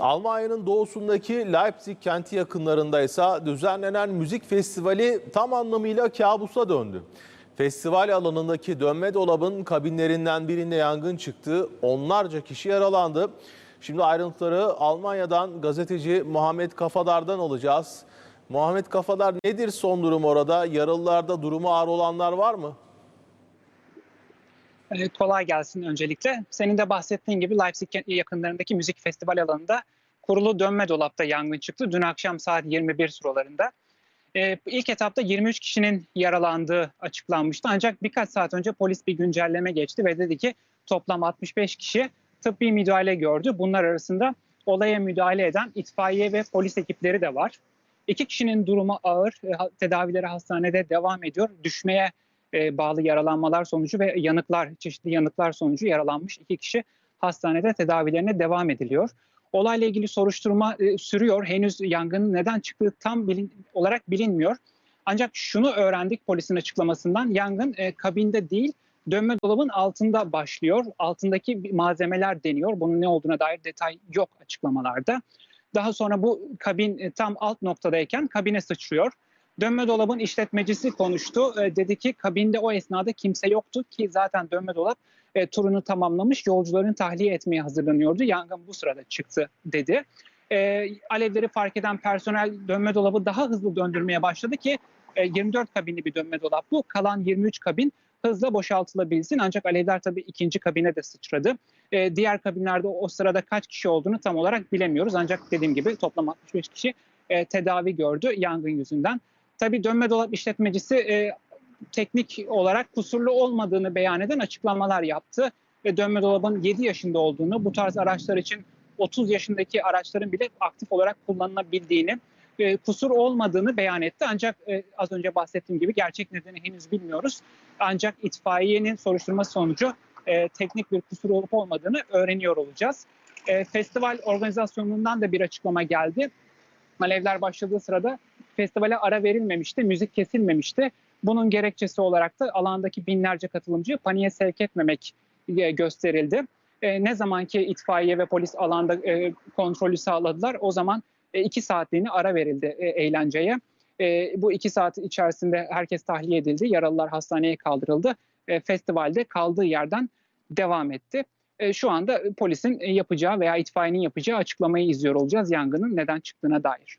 Almanya'nın doğusundaki Leipzig kenti yakınlarında ise düzenlenen müzik festivali tam anlamıyla kabusa döndü. Festival alanındaki dönme dolabın kabinlerinden birinde yangın çıktı. Onlarca kişi yaralandı. Şimdi ayrıntıları Almanya'dan gazeteci Muhammed Kafadar'dan alacağız. Muhammed Kafadar nedir son durum orada? Yaralılarda durumu ağır olanlar var mı? Ee, kolay gelsin öncelikle. Senin de bahsettiğin gibi Leipzig yakınlarındaki müzik festival alanında kurulu dönme dolapta yangın çıktı. Dün akşam saat 21 sıralarında. Ee, ilk etapta 23 kişinin yaralandığı açıklanmıştı. Ancak birkaç saat önce polis bir güncelleme geçti ve dedi ki toplam 65 kişi tıbbi müdahale gördü. Bunlar arasında olaya müdahale eden itfaiye ve polis ekipleri de var. İki kişinin durumu ağır. E, Tedavileri hastanede devam ediyor. Düşmeye e, bağlı yaralanmalar sonucu ve yanıklar, çeşitli yanıklar sonucu yaralanmış iki kişi hastanede tedavilerine devam ediliyor. Olayla ilgili soruşturma e, sürüyor. Henüz yangının neden çıktığı tam bilin, olarak bilinmiyor. Ancak şunu öğrendik polisin açıklamasından. Yangın e, kabinde değil, dönme dolabın altında başlıyor. Altındaki malzemeler deniyor. Bunun ne olduğuna dair detay yok açıklamalarda. Daha sonra bu kabin e, tam alt noktadayken kabine sıçrıyor. Dönme dolabın işletmecisi konuştu. E, dedi ki kabinde o esnada kimse yoktu ki zaten dönme dolap e, turunu tamamlamış yolcuların tahliye etmeye hazırlanıyordu. Yangın bu sırada çıktı dedi. E, alevleri fark eden personel dönme dolabı daha hızlı döndürmeye başladı ki e, 24 kabinli bir dönme dolap bu. Kalan 23 kabin hızla boşaltılabilsin ancak alevler tabii ikinci kabine de sıçradı. E, diğer kabinlerde o sırada kaç kişi olduğunu tam olarak bilemiyoruz ancak dediğim gibi toplam 65 kişi e, tedavi gördü yangın yüzünden. Tabii dönme dolap işletmecisi e, teknik olarak kusurlu olmadığını beyan eden açıklamalar yaptı. Ve dönme dolabın 7 yaşında olduğunu, bu tarz araçlar için 30 yaşındaki araçların bile aktif olarak kullanılabildiğini, e, kusur olmadığını beyan etti. Ancak e, az önce bahsettiğim gibi gerçek nedeni henüz bilmiyoruz. Ancak itfaiyenin soruşturması sonucu e, teknik bir kusur olup olmadığını öğreniyor olacağız. E, festival organizasyonundan da bir açıklama geldi. Alevler başladığı sırada festivale ara verilmemişti, müzik kesilmemişti. Bunun gerekçesi olarak da alandaki binlerce katılımcıyı paniğe sevk etmemek e, gösterildi. E, ne zaman ki itfaiye ve polis alanda e, kontrolü sağladılar o zaman e, iki saatliğine ara verildi eğlenceye. Bu iki saat içerisinde herkes tahliye edildi, yaralılar hastaneye kaldırıldı. Festivalde kaldığı yerden devam etti. Şu anda polisin yapacağı veya itfaiyenin yapacağı açıklamayı izliyor olacağız yangının neden çıktığına dair.